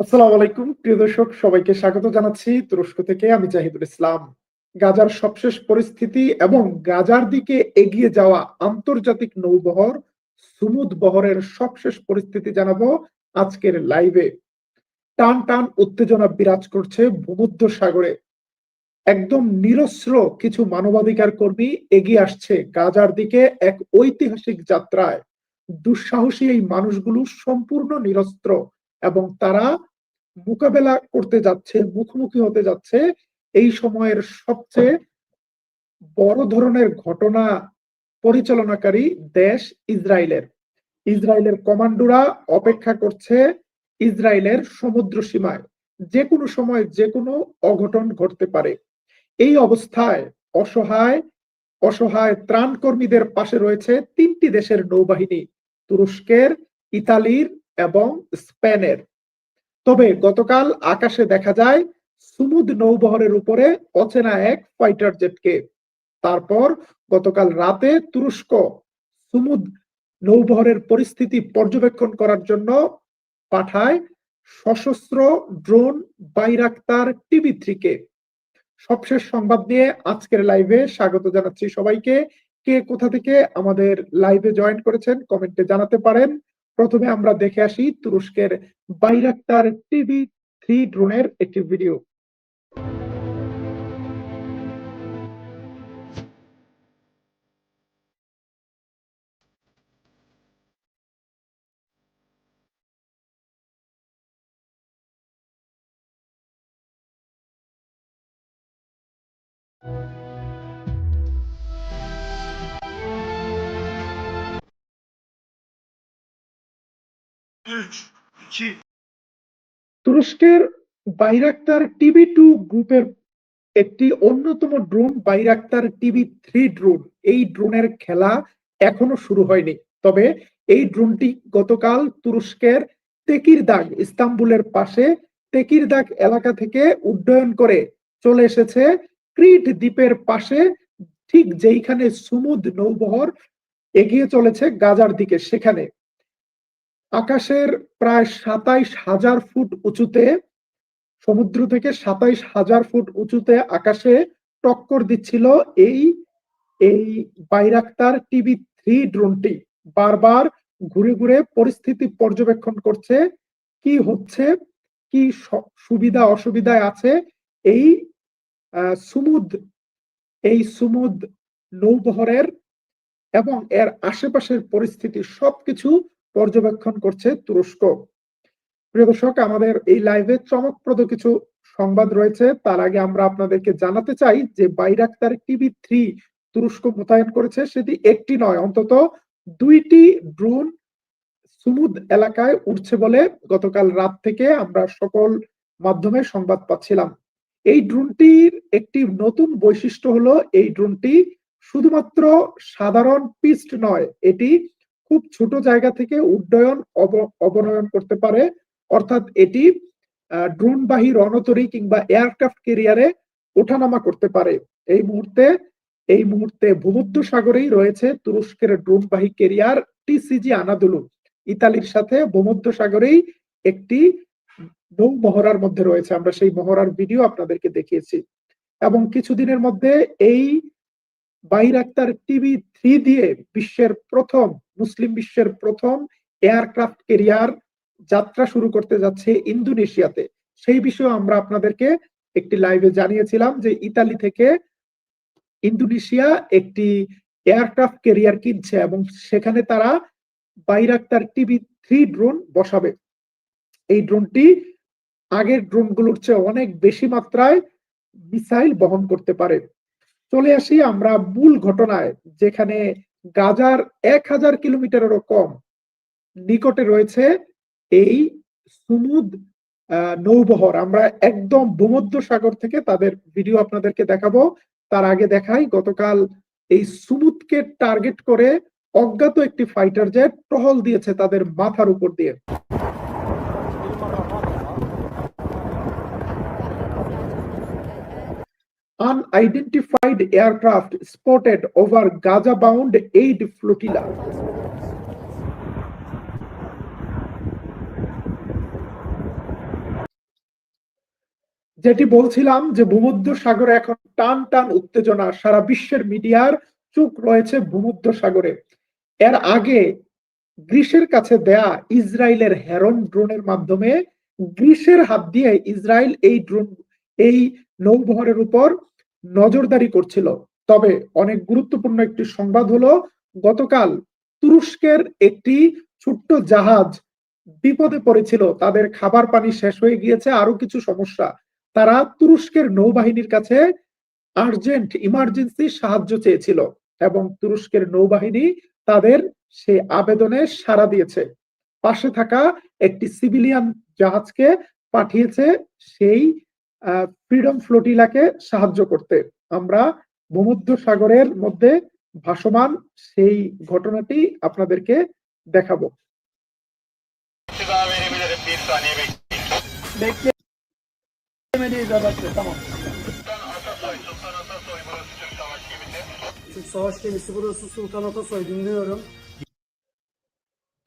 আসসালামু আলাইকুম, প্রিয় দর্শক, সবাইকে স্বাগত জানাচ্ছি তুরস্ক থেকে। আমি জাহিদুল ইসলাম। গাজার সবশেষ পরিস্থিতি এবং গাজার দিকে এগিয়ে যাওয়া আন্তর্জাতিক নৌবহর, সুমুদ বহরের সবশেষ পরিস্থিতি জানাব আজকের লাইভে। টান টান উত্তেজনা বিরাজ করছে ভূমধ্য সাগরে। একদম নিরস্ত্র কিছু মানবাধিকার কর্মী এগিয়ে আসছে গাজার দিকে এক ঐতিহাসিক যাত্রায়। দুঃসাহসী এই মানুষগুলো সম্পূর্ণ নিরস্ত্র এবং তারা মোকাবেলা করতে যাচ্ছে, মুখোমুখি হতে যাচ্ছে, এই সময়ের সবচেয়ে বড় ধরনের ঘটনা পরিচালনাকারী দেশ ইসরায়েলের। ইসরায়েলের কমান্ডোরা অপেক্ষা করছে ইসরায়েলের সমুদ্র সীমায়। যে কোনো সময় যে কোনো অঘটন ঘটতে পারে। এই অবস্থায় অসহায় অসহায় ত্রাণ কর্মীদের পাশে রয়েছে তিনটি দেশের নৌবাহিনী, তুরস্কের, ইতালির এবং স্পেনের। তবে গতকাল আকাশে দেখা যায়, সুমুদ নৌবহরের উপরে অচেনা এক ফাইটার জেটকে তারপর গতকাল রাতে তুরস্ক সুমুদ নৌবহরের পরিস্থিতি পর্যবেক্ষণ করার জন্য পাঠায় সশস্ত্র ড্রোন বাইরাক্তার টিভি থ্রিকে। সবশেষ সংবাদ নিয়ে আজকের লাইভে স্বাগত জানাচ্ছি সবাইকে। কে কোথা থেকে আমাদের লাইভে জয়েন করেছেন কমেন্টে জানাতে পারেন। প্রথমে আমরা দেখে আসি তুরস্কের বাইরাক্তার টিভি থ্রি ড্রোনের একটি ভিডিও। তুরস্কের বাইরাক্তার টিভি টু গ্রুপের একটি অন্যতম drone Bayraktar TV three drone. এই ড্রোনের খেলা এখনও শুরু হয়নি। তবে এই ড্রোনটি গতকাল তুরস্কের তেকিরদাগ, ইস্তাম্বুলের পাশে তেকিরদাগ এলাকা থেকে উড্ডয়ন করে চলে এসেছে। ক্রিট দ্বীপের পাশে ঠিক যেইখানে সুমুদ নৌবহর এগিয়ে চলেছে গাজার দিকে, সেখানে। আকাশের প্রায় সাতাইশ হাজার ফুট উঁচুতে, সমুদ্র থেকে সাতাইশ হাজার ফুট উঁচুতে আকাশে টক্কর দিচ্ছিল এই এই বাইরাক্তার টিভি থ্রি ড্রোনটি। বারবার ঘুরে ঘুরে পরিস্থিতি পর্যবেক্ষণ করছে, কি হচ্ছে, কি সুবিধা অসুবিধায় আছে এই সুমুদ এই সুমুদ নৌবহরের এবং এর আশেপাশের পরিস্থিতি সবকিছু পর্যবেক্ষণ করছে তুরস্ক। প্রিয় দর্শক, আমাদের এই লাইভে চমকপ্রদ কিছু সংবাদ রয়েছে। তার আগে আমরা আপনাদেরকে জানাতে চাই যে বাইরাক্তার টিভি থ্রি তুরস্ক মোতায়েন করেছে সেটি একটি নয়, অন্তত দুইটি ড্রোন সুমুদ এলাকায় উঠছে বলে গতকাল রাত থেকে আমরা সকল মাধ্যমে সংবাদ পাচ্ছিলাম। এই ড্রোনটির একটি নতুন বৈশিষ্ট্য হলো, এই ড্রোনটি শুধুমাত্র সাধারণ পিস্ট নয়, এটি খুব ছোট জায়গা থেকে উড্ডয়ন অবনয়ন করতে পারে। অর্থাৎ এটি ড্রোনবাহী রণতরী কিংবা এয়ারক্রাফট কেরিয়ারে ওঠানামা করতে পারে। এই মুহূর্তে এই মুহূর্তে ভূমধ্য সাগরেই রয়েছে তুরস্কের ড্রোনবাহী কেরিয়ার টিসিজি আনাদুলু। ইতালির সাথে ভূমধ্য সাগরেই একটি নৌ মহড়ার মধ্যে রয়েছে। আমরা সেই মহড়ার ভিডিও আপনাদেরকে দেখিয়েছি। এবং কিছুদিনের মধ্যে এই বাইরাক্তার টিভি থ্রি দিয়ে বিশ্বের প্রথম, মুসলিম বিশ্বের প্রথম এয়ারক্রাফট কেরিয়ার যাত্রা শুরু করতে যাচ্ছে ইন্দোনেশিয়াতে। সেই বিষয়ে আমরা আপনাদেরকে একটি লাইভে জানিয়েছিলাম যে ইতালি থেকে ইন্দোনেশিয়া একটি এয়ারক্রাফট কেরিয়ার কিনছে এবং সেখানে তারা বাইরাক্তার টিভি থ্রি ড্রোন বসাবে। এই ড্রোনটি আগের ড্রোনগুলোর চেয়ে অনেক বেশি মাত্রায় মিসাইল বহন করতে পারে। চলে আসি আমরা মূল ঘটনায়, যেখানে গাজার এক হাজার কিলোমিটারেরও কম নিকটে রয়েছে এই সুমুদ নৌবহর। আমরা একদম ভূমধ্য সাগর থেকে তাদের ভিডিও আপনাদেরকে দেখাবো। তার আগে দেখাই, গতকাল এই সুমুদকে টার্গেট করে অজ্ঞাত একটি ফাইটার জেট টহল দিয়েছে তাদের মাথার উপর দিয়ে। Unidentified aircraft spotted over Gaza-bound aid flotilla. যেটি বলছিলাম যে ভূমধ্য সাগরে এখন টান টান উত্তেজনা, সারা বিশ্বের মিডিয়ার চোখ রয়েছে ভূমধ্য সাগরে এর আগে গ্রিসের কাছে দেয়া ইসরায়েলের হেরন ড্রোনের মাধ্যমে গ্রিসের হাত দিয়ে ইসরায়েল এই ড্রোন, এই নৌবহরের উপর নজরদারি করছিল। তবে অনেক গুরুত্বপূর্ণ একটি সংবাদ হলো, গতকাল তুরস্কের একটি ছোট্ট জাহাজ বিপদে পড়েছিল। তাদের খাবার পানি শেষ হয়ে গিয়েছে আরও কিছু সমস্যা। তারা তুরস্কের নৌবাহিনীর কাছে আর্জেন্ট ইমার্জেন্সি সাহায্য চেয়েছিল এবং তুরস্কের নৌবাহিনী তাদের সে আবেদনে সাড়া দিয়েছে। পাশে থাকা একটি সিভিলিয়ান জাহাজকে পাঠিয়েছে সেই ফ্রিডম ফ্লোটিলাকে সাহায্য করতে। আমরা ভূমধ্য সাগরের মধ্যে ভাসমান সেই ঘটনাটি আপনাদেরকে দেখাবো।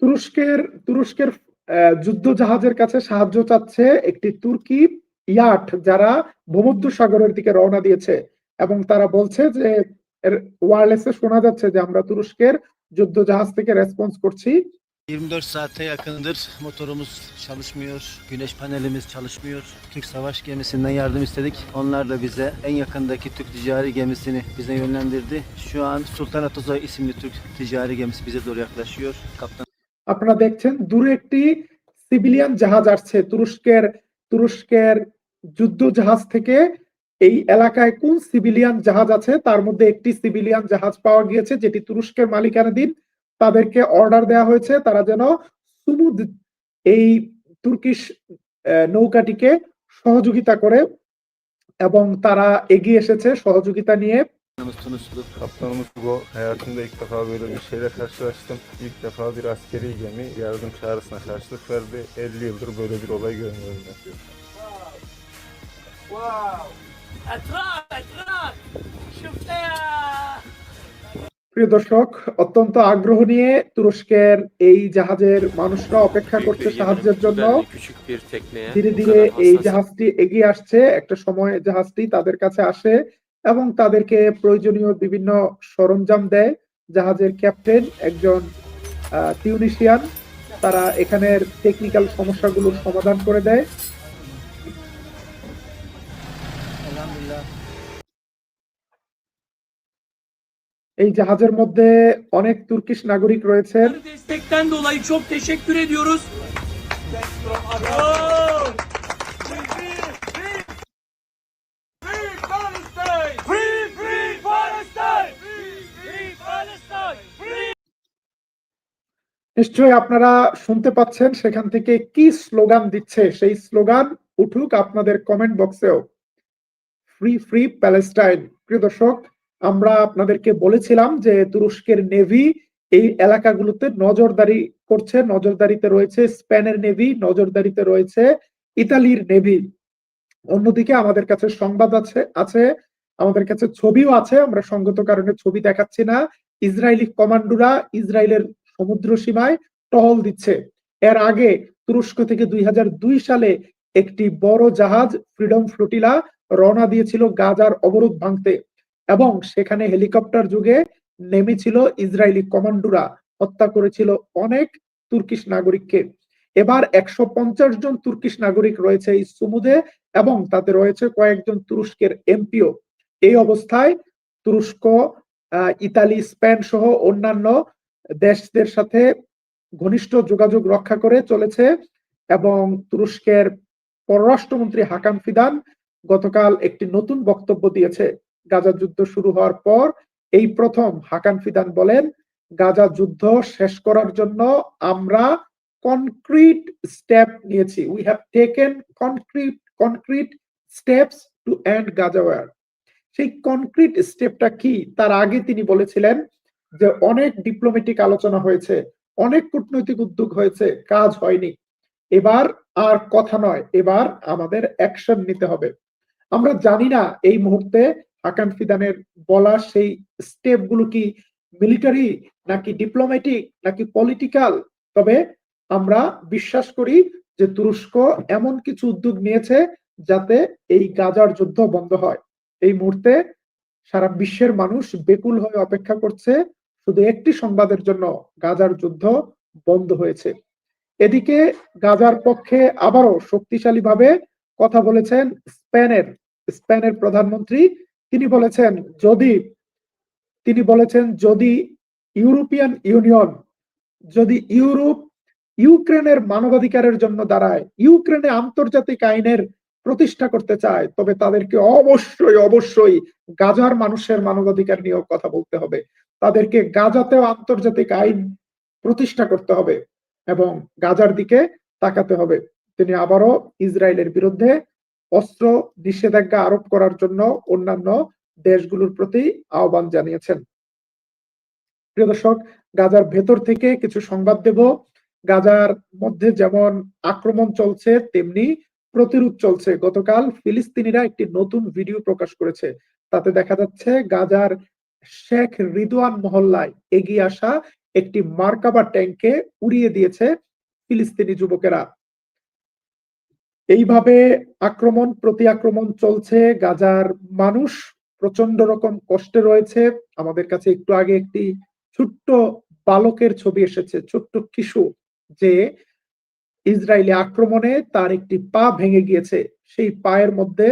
তুরস্কের তুরস্কের যুদ্ধ জাহাজের কাছে সাহায্য চাচ্ছে একটি তুর্কি ইয়াট যারা ভূমধ্য সাগরের দিকে রওনা দিয়েছে এবং তারা bölse যে ওয়ারলেসে শোনা যাচ্ছে যে আমরা তুরস্কের যুদ্ধ জাহাজ থেকে রেসপন্স করছি 24 saate yakındır motorumuz çalışmıyor, güneş panelimiz çalışmıyor. Türk savaş gemisinden yardım istedik. Onlar da bize en yakındaki Türk ticari gemisini bize yönlendirdi. Şu an Sultan Atasoy isimli Türk ticari gemisi bize doğru yaklaşıyor. Kaptan আপনারা দেখছেন দূরে একটি civilian জাহাজ আসছে তুরস্কের তুরস্কের যুদ্ধ জাহাজ থেকে এই এলাকায় কোন সিভিলিয়ান জাহাজ আছে? তার মধ্যে একটি সিভিলিয়ান জাহাজ পাওয়া গিয়েছে, যেটি তুরস্কের মালিকানাধীন তাদেরকে অর্ডার দেওয়া হয়েছে, তারা যেন সুমুদ এই তুর্কিশ নৌকাটিকে সহযোগিতা করে এবং তারা এগিয়ে এসেছে সহযোগিতা নিয়ে। Yalnız tanıştık. Kaptanımız Hugo hayatımda ilk defa böyle bir şeyle karşılaştım. İlk defa bir askeri gemi yardım çağrısına karşılık verdi. 50 yıldır böyle bir olay görmüyorum ben. Wow! Atrak! Atrak! প্রিয় দর্শক অত্যন্ত আগ্রহ নিয়ে তুরস্কের এই জাহাজের মানুষরা অপেক্ষা করছে সাহায্যের জন্য ধীরে ধীরে এই জাহাজটি এগিয়ে আসছে একটা সময় জাহাজটি তাদের কাছে আসে এবং তাদেরকে প্রয়োজনীয় বিভিন্ন সরঞ্জাম দেয়। জাহাজের ক্যাপ্টেন একজন টিউনিশিয়ান তারা এখানের টেকনিক্যাল সমস্যাগুলোর সমাধান করে দেয়। এই জাহাজের মধ্যে অনেক তুর্কিশ নাগরিক রয়েছেন। নিশ্চয়ই আপনারা শুনতে পাচ্ছেন, সেখান থেকে কি স্লোগান দিচ্ছে? সেই স্লোগান উঠুক আপনাদের কমেন্ট বক্সেও ফ্রি ফ্রি প্যালেস্টাইন প্রিয় দর্শক, আমরা আপনাদেরকে বলেছিলাম যে তুরস্কের নেভি এই এলাকাগুলোতে নজরদারি করছে, নজরদারিতে রয়েছে স্পেনের নেভি নজরদারিতে রয়েছে ইতালির নেভি অন্যদিকে আমাদের কাছে সংবাদ আছে আছে, আমাদের কাছে ছবিও আছে, আমরা সঙ্গত কারণে ছবি দেখাচ্ছি না। ইসরায়েলি কমান্ডোরা ইসরায়েলের সমুদ্র সীমায় টহল দিচ্ছে। এর আগে তুরস্ক থেকে দুই হাজার দুই সালে একটি বড় জাহাজ ফ্রিডম ফ্লোটিলা রওনা দিয়েছিল গাজার অবরোধ ভাঙতে এবং সেখানে হেলিকপ্টার যুগে নেমেছিল ইসরায়েলি কমান্ডোরা। হত্যা করেছিল অনেক তুর্কিশ নাগরিককে। এবার একশো পঞ্চাশ জন তুর্কিশ নাগরিক রয়েছে এই সুমুদে এবং তাতে রয়েছে কয়েকজন তুরস্কের এমপিও। এই অবস্থায় তুরস্ক ইতালি, স্পেন সহ অন্যান্য দেশদের সাথে ঘনিষ্ঠ যোগাযোগ রক্ষা করে চলেছে এবং তুরস্কের পররাষ্ট্রমন্ত্রী হাকান ফিদান গতকাল একটি নতুন বক্তব্য দিয়েছে। গাজা যুদ্ধ শুরু হওয়ার পর এই প্রথম হাকান ফিদান বলেন, গাজা যুদ্ধ শেষ করার জন্য আমরা কনক্রিট স্টেপ নিয়েছি। We have taken concrete concrete steps to end Gaza war সেই কনক্রিট স্টেপটা কি? তার আগে তিনি বলেছিলেন যে অনেক ডিপ্লোমেটিক আলোচনা হয়েছে, অনেক কূটনৈতিক উদ্যোগ হয়েছে, কাজ হয়নি। এবার আর কথা নয়, এবার আমাদের অ্যাকশন নিতে হবে। আমরা জানি না এই মুহূর্তে হাকান ফিদানের বলা সেই স্টেপগুলো কি মিলিটারি নাকি ডিপ্লোম্যাটিক নাকি পলিটিক্যাল তবে আমরা বিশ্বাস করি যে তুরস্ক এমন কিছু উদ্যোগ নিয়েছে যাতে এই গাজার যুদ্ধ বন্ধ হয়। এই মুহূর্তে সারা বিশ্বের মানুষ বেকুল হয়ে অপেক্ষা করছে শুধু একটি সংবাদের জন্য গাজার যুদ্ধ বন্ধ হয়েছে। এদিকে গাজার পক্ষে আবারও শক্তিশালীভাবে কথা বলেছেন স্পেনের স্পেনের প্রধানমন্ত্রী। তিনি বলেছেন, যদি, তিনি বলেছেন, যদি ইউরোপিয়ান ইউনিয়ন, যদি ইউরোপ ইউক্রেনের মানবাধিকারের জন্য দাঁড়ায়, ইউক্রেনে আন্তর্জাতিক আইনের প্রতিষ্ঠা করতে চায়, তবে তাদেরকে অবশ্যই অবশ্যই গাজার মানুষের মানবাধিকার নিয়েও কথা বলতে হবে। তাদেরকে গাজাতেও আন্তর্জাতিক আইন প্রতিষ্ঠা করতে হবে এবং গাজার দিকে তাকাতে হবে। তিনি আবারও ইসরায়েলের বিরুদ্ধে অস্ত্র নিষেধাজ্ঞা আরোপ করার জন্য অন্যান্য দেশগুলোর প্রতি আহ্বান জানিয়েছেন। প্রিয় দর্শক, গাজার ভেতর থেকে কিছু সংবাদ দেব। গাজার মধ্যে যেমন আক্রমণ চলছে, তেমনি প্রতিরোধ চলছে। গতকাল ফিলিস্তিনিরা একটি নতুন ভিডিও প্রকাশ করেছে। তাতে দেখা যাচ্ছে, গাজার শেখ রিদওয়ান মহল্লায় এগিয়ে আসা একটি মার্কাবা ট্যাঙ্কে উড়িয়ে দিয়েছে ফিলিস্তিনি যুবকেরা। এইভাবে আক্রমণ প্রতি আক্রমণ চলছে। গাজার মানুষ প্রচণ্ড রকম কষ্টে রয়েছে। আমাদের কাছে একটু আগে একটি ছোট্ট বালকের ছবি এসেছে, ছোট্ট কিশোর যে ইসরায়েলি আক্রমণে তার একটি পা ভেঙে গিয়েছে। সেই পায়ের মধ্যে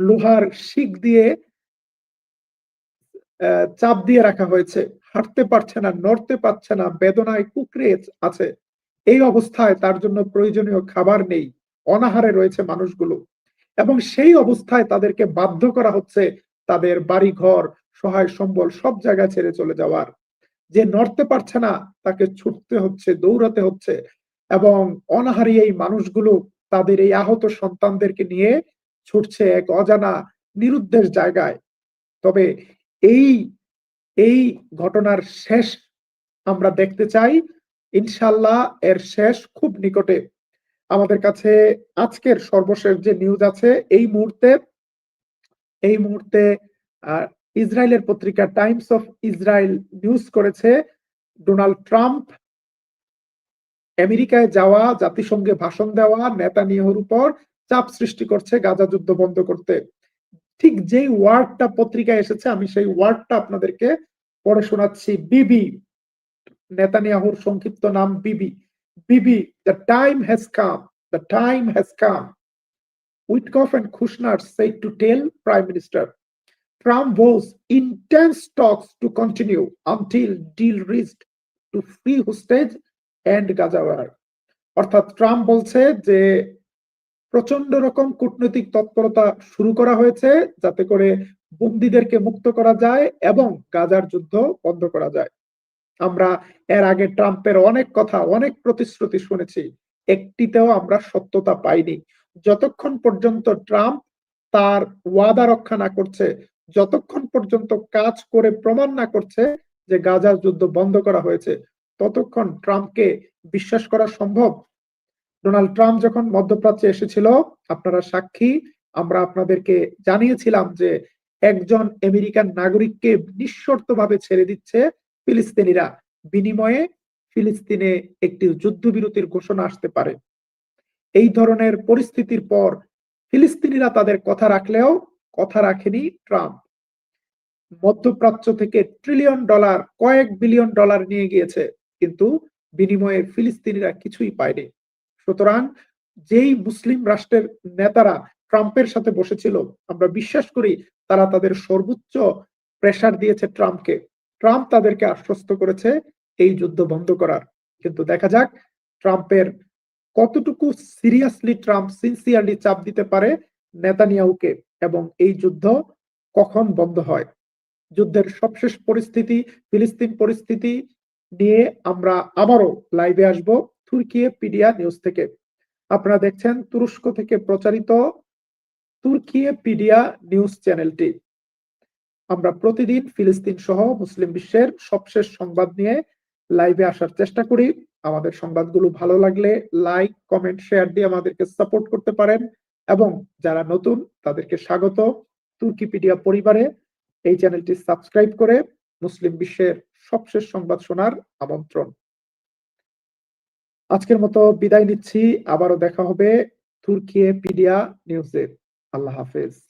লোহার শিক দিয়ে চাপ দিয়ে রাখা হয়েছে। হাঁটতে পারছে না, নড়তে পারছে না, বেদনায় কুকড়ে আছে। এই অবস্থায় তার জন্য প্রয়োজনীয় খাবার নেই। অনাহারে রয়েছে মানুষগুলো। এবং সেই অবস্থায় তাদেরকে বাধ্য করা হচ্ছে তাদের বাড়ি ঘর সহায় সম্বল সব জায়গায় ছেড়ে চলে যাওয়ার। যে নড়তে পারছে না, তাকে ছুটতে হচ্ছে, দৌড়াতে হচ্ছে। এবং অনাহারী এই মানুষগুলো তাদের এই আহত সন্তানদেরকে নিয়ে ছুটছে এক অজানা, নিরুদ্দেশ জায়গায়। তবে এই এই ঘটনার শেষ আমরা দেখতে চাই। ইনশাল্লাহ এর শেষ খুব নিকটে। আমাদের কাছে আজকের সর্বশেষ যে নিউজ আছে, এই মুহূর্তে এই মুহূর্তে ইসরায়েলের পত্রিকা টাইমস অফ ইসরায়েল নিউজ করেছে, ডোনাল্ড ট্রাম্প আমেরিকায় যাওয়া, জাতিসংঘে ভাষণ দেওয়া নেতানিয়াহুর উপর চাপ সৃষ্টি করছে গাজা যুদ্ধ বন্ধ করতে। ঠিক যেই ওয়ার্ডটা পত্রিকায় এসেছে, আমি সেই ওয়ার্ডটা আপনাদেরকে পড়ে শোনাচ্ছি। বিবি, নেতানিয়াহুর সংক্ষিপ্ত নাম Bibi. Bibi the time has come the time has come Witkoff and Kushner said to tell prime minister Trump boss intense talks to continue until deal reached to free hostage end Gaza war অর্থাৎ Trump বলছে যে প্রচণ্ড রকম কূটনৈতিক তৎপরতা শুরু করা হয়েছে যাতে করে বন্দীদেরকে মুক্ত করা যায় এবং গাজার যুদ্ধ বন্ধ করা যায়। আমরা এর আগে ট্রাম্পের অনেক কথা, অনেক প্রতিশ্রুতি শুনেছি, একটিতেও আমরা সত্যতা পাইনি। যতক্ষণ পর্যন্ত ট্রাম্প তার ওয়াদা রক্ষা না করছে, যতক্ষণ পর্যন্ত কাজ করে প্রমাণ না করছে যে গাজার যুদ্ধ বন্ধ করা হয়েছে, ততক্ষণ ট্রাম্পকে বিশ্বাস করা সম্ভব ডোনাল্ড ট্রাম্প যখন মধ্যপ্রাচ্যে এসেছিল, আপনারা সাক্ষী, আমরা আপনাদেরকে জানিয়েছিলাম যে একজন আমেরিকান নাগরিককে নিঃশর্তভাবে ছেড়ে দিচ্ছে ফিলিস্তিনিরা। বিনিময়ে ফিলিস্তিনে একটি যুদ্ধবিরতির ঘোষণা আসতে পারে। এই ধরনের পরিস্থিতির পর ফিলিস্তিনিরা তাদের কথা রাখলেও কথা রাখেনি ট্রাম্প। মধ্যপ্রাচ্য থেকে ট্রিলিয়ন ডলার, কয়েক বিলিয়ন ডলার নিয়ে গিয়েছে, কিন্তু বিনিময়ে ফিলিস্তিনিরা কিছুই পায়নি। সুতরাং যেই মুসলিম রাষ্ট্রের নেতারা ট্রাম্পের সাথে বসেছিল, আমরা বিশ্বাস করি তারা তাদের সর্বোচ্চ প্রেসার দিয়েছে ট্রাম্পকে। ট্রাম্প তাদেরকে আশ্বস্ত করেছে এই যুদ্ধ বন্ধ করার। কিন্তু দেখা যাক ট্রাম্পের কতটুকু সিরিয়াসলি ট্রাম্প সিনসিয়ারলি চাপ দিতে পারে নেতানিয়াহুকে এবং এই যুদ্ধ কখন বন্ধ হয়। যুদ্ধের সবশেষ পরিস্থিতি, ফিলিস্তিন পরিস্থিতি নিয়ে আমরা আবারও লাইভে আসব। তুর্কিয়ে পিডিয়া নিউজ থেকে। আপনারা দেখছেন তুরস্ক থেকে প্রচারিত তুর্কিয়ে পিডিয়া নিউজ চ্যানেলটি। আমরা প্রতিদিন ফিলিস্তিন সহ মুসলিম বিশ্বের সবশেষ সংবাদ নিয়ে লাইভে আসার চেষ্টা করি। আমাদের সংবাদগুলো ভালো লাগলে লাইক, কমেন্ট, শেয়ার দিয়ে আমাদেরকে সাপোর্ট করতে পারেন এবং যারা নতুন, তাদেরকে স্বাগত। তুর্কিপিডিয়া পরিবারে এই চ্যানেলটি সাবস্ক্রাইব করে মুসলিম বিশ্বের সবশেষ সংবাদ শোনার আমন্ত্রণ। আজকের মতো বিদায় নিচ্ছি। আবারও দেখা হবে তুর্কিয়ে পিডিয়া নিউজে। আল্লাহ হাফেজ।